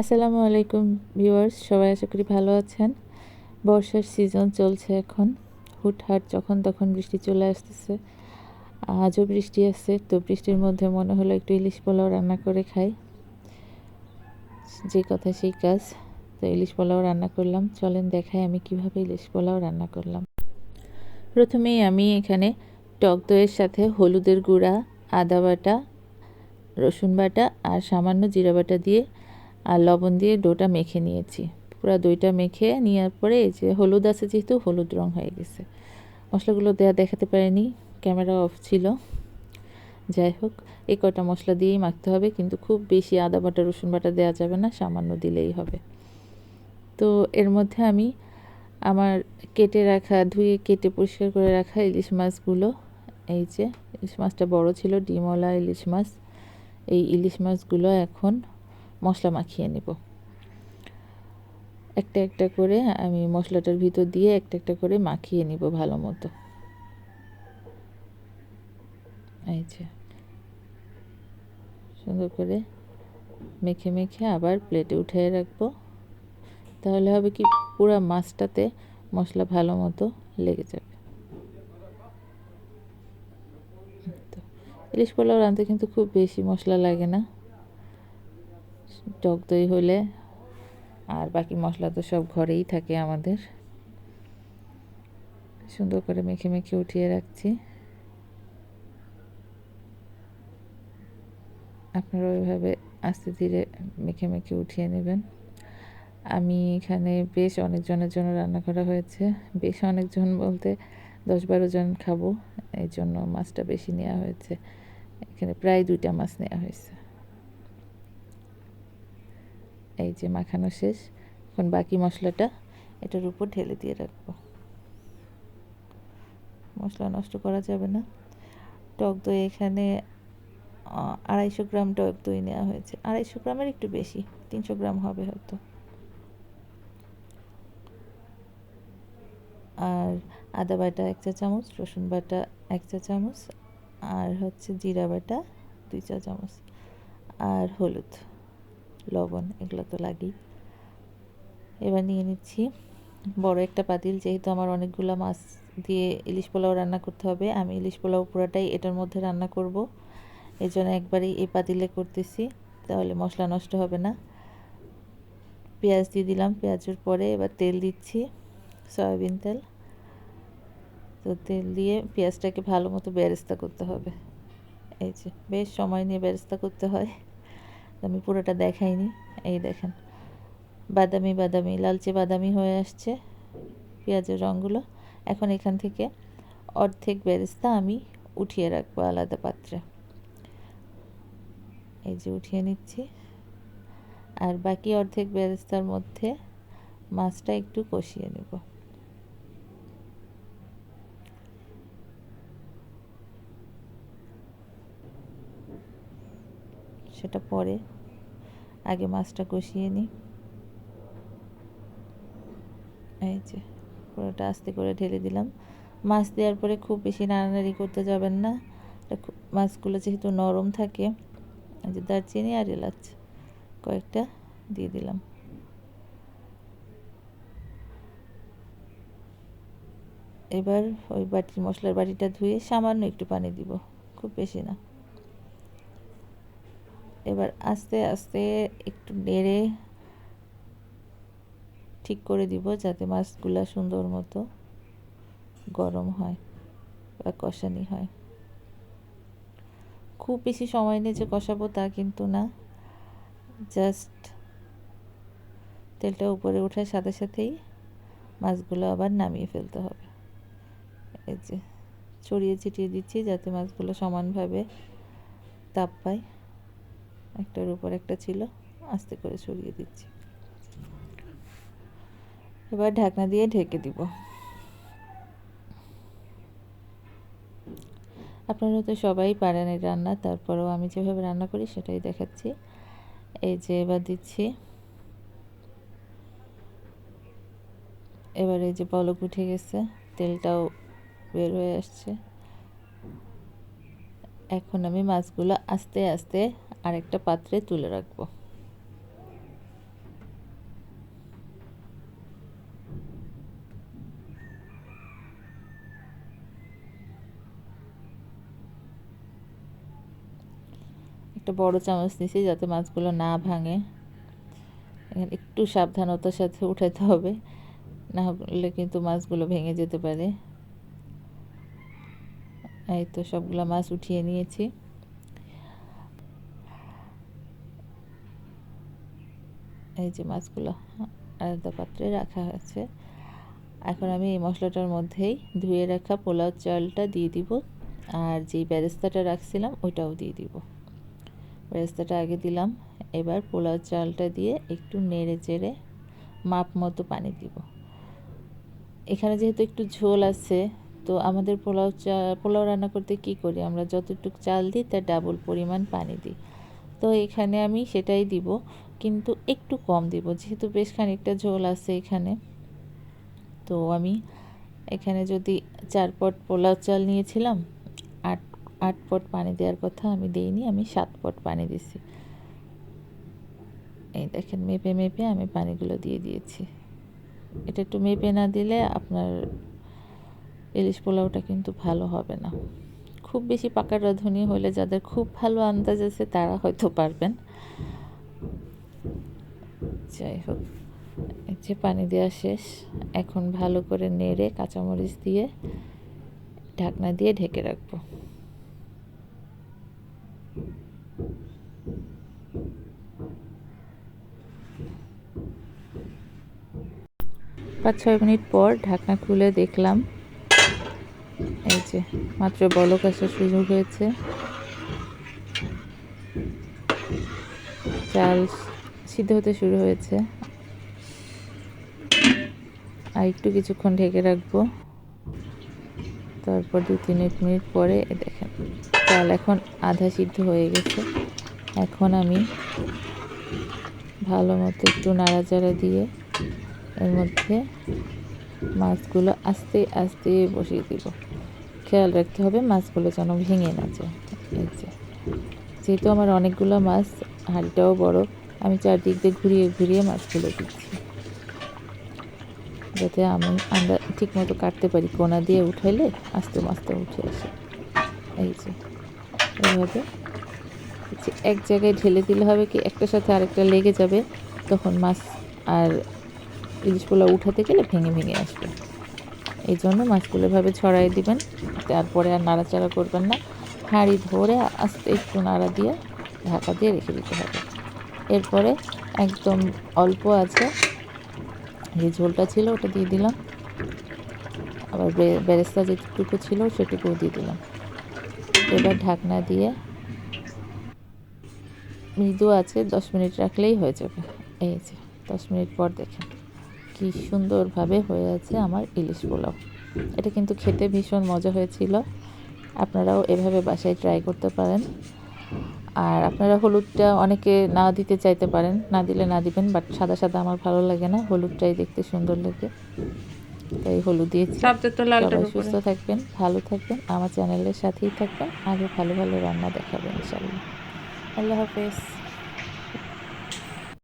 আসসালামু আলাইকুম ভিউয়ার্স, সবাই আশা করি ভালো আছেন। বর্ষার সিজন চলছে এখন। হুটহাট যখন তখন বৃষ্টি চলে আসতেছে। আজও বৃষ্টি আছে, তো বৃষ্টির মধ্যে মনে হলো একটু ইলিশ পোলাও রান্না করে খাই। যে কথা সেই কাজ। তো ইলিশ পোলাও রান্না করলাম। চলেন দেখাই আমি কীভাবে ইলিশ পোলাও রান্না করলাম। প্রথমেই আমি এখানে টক দইয়ের সাথে হলুদের গুঁড়া, আদা বাটা, রসুন বাটা আর সামান্য জিরা বাটা দিয়ে আর লবণ দিয়ে ডোটা মেখে নিয়েছি। পুরো দইটা মেখে নেওয়ার পরে এই যে হলুদ আছে যেহেতু হলুদ রং হয়ে গেছে। মশলাগুলো দেওয়া দেখাতে পারিনি ক্যামেরা অফ ছিল। যাই হোক, এই কটা মশলা দিয়েই মাখতে হবে, কিন্তু খুব বেশি আদা বাটা, রসুন বাটা দেওয়া যাবে না, সামান্য দিলেই হবে। তো এর মধ্যে আমি আমার কেটে রাখা, ধুয়ে কেটে পরিষ্কার করে রাখা ইলিশ মাছগুলো, এই যে ইলিশ মাছটা বড় ছিল ডিমওয়ালা ইলিশ মাছ, এই ইলিশ মাছগুলো এখন মশলা মাখিয়ে নেব। একটা একটা করে আমি মশলাটার ভিতর দিয়ে একটা একটা করে মাখিয়ে নিব ভালো মতো। এই যে। সুন্দর করে মেখে মেখে আবার প্লেটে উঠিয়ে রাখব। তাহলে হবে কি পুরো মাছটাতে মশলা ভালো মতো লেগে যাবে। ইলিশ পোলাও রাঁধতে কিন্তু খুব বেশি মশলা লাগে না। টক দই হলে, আর বাকি মশলা তো সব ঘরেই থাকে আমাদের। সুন্দর করে মেখে মেখে উঠিয়ে রাখছি। আপনারা ওইভাবে আস্তে ধীরে মেখে মেখে উঠিয়ে নেবেন। আমি এখানে বেশ অনেকজনের জন্য রান্না করা হয়েছে। বেশ অনেকজন বলতে দশ বারো জন খাব, এই জন্য মাছটা বেশি নেওয়া হয়েছে। এখানে প্রায় দুইটা মাছ নেওয়া হয়েছে। এই যে মাখানো শেষ। এখন বাকি মশলাটা এটার উপর ঢেলে দিয়ে রাখব। মশলা নষ্ট করা যাবে না। টক দই এখানে আড়াইশো গ্রাম টক দই নেওয়া হয়েছে। আড়াইশো গ্রামের একটু বেশি, তিনশো গ্রাম হবে হয়তো। আর আদা বাটা এক চা চামচ, রসুন বাটা এক চা চামচ, আর হচ্ছে জিরা বাটা দুই চা চামচ, আর হলুদ। লবণ, এগুলো তো লাগেই। এবার নিয়ে নিচ্ছি। বড় একটা পাতিল, যেহেতু আমার অনেকগুলো মাছ দিয়ে ইলিশ পোলাও রান্না করতে হবে, আমি ইলিশ পোলাও পুরাটাই এটার মধ্যে রান্না করব। এই জন্য একবারেই এই পাতিলে করতেছি, তাহলে মশলা নষ্ট হবে না। পেঁয়াজ দিয়ে দিলাম, পেঁয়াজের পরে এবার তেল দিচ্ছি, সয়াবিন তেল। তো তেল দিয়ে পেঁয়াজটাকে ভালো মতো বেরেস্তা করতে হবে। এই যে, বেশ সময় নিয়ে বেরেস্তা করতে হয়। আমি পুরোটা দেখাইনি। এই দেখেন। বাদামি বাদামি, লালচে বাদামি হয়ে আসছে পেঁয়াজের রঙগুলো। এখন এখান থেকে অর্ধেক বেরেস্তা আমি উঠিয়ে রাখব আলাদা পাত্রে। এই যে উঠিয়ে নিচ্ছি। আর বাকি অর্ধেক বেরেস্তার মধ্যে মাছটা একটু কষিয়ে নেব। সেটা পরে। আগে মাছটা কষিয়ে নিই এই যে, পুরোটা আস্তে করে ঢেলে দিলাম। মাছ দেওয়ার পরে খুব বেশি নাড়ানাড়ি করতে যাবেন না। মাছগুলো যেহেতু নরম থাকে যে দারচিনি আর এলাচ কয়েকটা দিয়ে দিলাম। এবার ওই বাটি মশলার বাটিটা ধুয়ে সামান্য একটু পানি দিব, খুব বেশি না। এবার আস্তে আস্তে একটু নেড়ে ঠিক করে দিব যাতে মাছগুলা সুন্দর মতো গরম হয় বা কষানি হয়। খুব বেশি সময় নিয়ে যে কষাবো তা কিন্তু না। জাস্ট তেলটা উপরে ওঠার সাথে সাথেই মাছগুলো আবার নামিয়ে ফেলতে হবে। এই যে, ছড়িয়ে ছিটিয়ে দিচ্ছি যাতে মাছগুলো সমানভাবে তাপ পায়। একটার উপর একটা ছিল, আস্তে করে সরিয়ে দিচ্ছি। এবার ঢাকনা দিয়ে ঢেকে দিব। আপনারা তো সবাই পারেন এই রান্না, তারপরেও আমি যেভাবে রান্না করি সেটাই দেখাচ্ছি। এই যে এবার দিচ্ছি। এবার এই যে পলক উঠে গেছে, তেলটাও বের হয়ে আসছে। এখন আমি মাছগুলো আস্তে আস্তে আরেকটা পাত্রে তুলে রাখব। একটা বড় চামচ নিছি যাতে মাছগুলো না ভাঙে। একটু সাবধানতার সাথে উঠাতে হবে, না হলে কিন্তু মাছগুলো ভেঙে যেতে পারে। এই তো সবগুলো মাছ উঠিয়ে নিয়েছি। এই যে মাছগুলো আলাদা পাত্রে রাখা হয়েছে। এখন আমি এই মশলাটার মধ্যেই ধুয়ে রাখা পোলাও চালটা দিয়ে দিব। আর যেই বেরেস্তাটা রাখছিলাম, ওইটাও দিয়ে দিব। বেরেস্তাটা আগে দিলাম। এবার পোলাও চালটা দিয়ে একটু নেড়ে চেড়ে মাপ মতো পানি দিব। এখানে যেহেতু একটু ঝোল আছে তো আমাদের পোলাও চা, পোলাও রান্না করতে কি করি? আমরা যতটুকু চাল দিই, তার ডাবল পরিমাণ পানি দিই। তো এখানে আমি সেটাই দিব, কিন্তু একটু কম দিব, যেহেতু বেশ খানিকটা ঝোল আছে এখানে। তো আমি এখানে যদি চার পট পোলাও চাল নিয়েছিলাম, আট আট পট পানি দেওয়ার কথা আমি দিইনি, আমি সাত পট পানি দিছি। এই দেখেন, মেপে মেপে আমি পানিগুলো দিয়ে দিয়েছি। এটা একটু মেপে না দিলে আপনার ইলিশ পোলাওটা কিন্তু ভালো হবে না। খুব বেশি পাকা রাঁধুনি হলে যাদের খুব ভালো আন্দাজ আছে তারা হয়তো পারবেন। যাই হোক যে পানি দেওয়া শেষ। এখন ভালো করে নেড়ে কাঁচামরিচ দিয়ে ঢাকনা দিয়ে ঢেকে রাখব। পাঁচ ছয় মিনিট পর ঢাকনা খুলে দেখলাম এই যে, মাত্র বলক আসা শুরু হয়েছে। চাল সিদ্ধ হতে শুরু হয়েছে। আর একটু কিছুক্ষণ ঢেকে রাখব। তারপর দু তিন এক মিনিট পরে দেখেন, চাল এখন আধা সিদ্ধ হয়ে গেছে। এখন আমি ভালো মতো একটু নাড়াচাড়া দিয়ে এর মধ্যে মাছগুলো আস্তে আস্তে বসিয়ে দিব। খেয়াল রাখতে হবে, মাছগুলো যেন ভেঙে না যায়। যেহেতু আমার অনেকগুলো মাছ, হাঁড়িটাও বড়, আমি চারদিক দিয়ে ঘুরিয়ে ঘুরিয়ে মাছগুলো দিচ্ছি। যাতে আমি, আমরা ঠিক মতো কাটতে পারি, কোনা দিয়ে উঠাইলে আস্তে আস্তে উঠে আসে। এই যে এইভাবে এক জায়গায় ঢেলে দিলে হবে কি একটার সাথে আরেকটা লেগে যাবে, তখন মাছ আর ইলিশ পোলাও উঠাতে গেলে ভেঙে ভেঙে আসবে। এই জন্য মাছগুলো এভাবে ছড়াই দিবেন। তারপরে আর নাড়াচাড়া করবেন না। হাঁড়ি ধরে আস্তে একটু নাড়া দিয়ে ঢাকা দিয়ে রেখে দিতে হবে। এরপরে একদম অল্প আছে, যে ঝোলটা ছিল ওটা দিয়ে দিলাম। আবার বেরেস্তা যেটুকু ছিল সেটুকুও দিয়ে দিলাম। এবার ঢাকনা দিয়ে মৃদু আছে, দশ মিনিট রাখলেই হয়ে যাবে। এই যে, দশ মিনিট পর দেখেন। কি সুন্দরভাবে হয়ে আছে আমার ইলিশ পোলাও এটা কিন্তু খেতে ভীষণ মজা হয়েছিল। আপনারাও এভাবে বাসায় ট্রাই করতে পারেন। আর আপনারা হলুদটা অনেকে না দিতে চাইতে পারেন না দিলে না দিবেন বাট সাদা সাদা আমার ভালো লাগে না। হলুদটাই দেখতে সুন্দর লাগে। তাই হলুদ দিয়েছি। সবাই সুস্থ থাকবেন ভালো থাকবেন। আমার চ্যানেলের সাথেই থাকবেন। আগে ভালো ভালো রান্না দেখাবেন ইনশাল্লাহ আল্লাহ হাফেজ।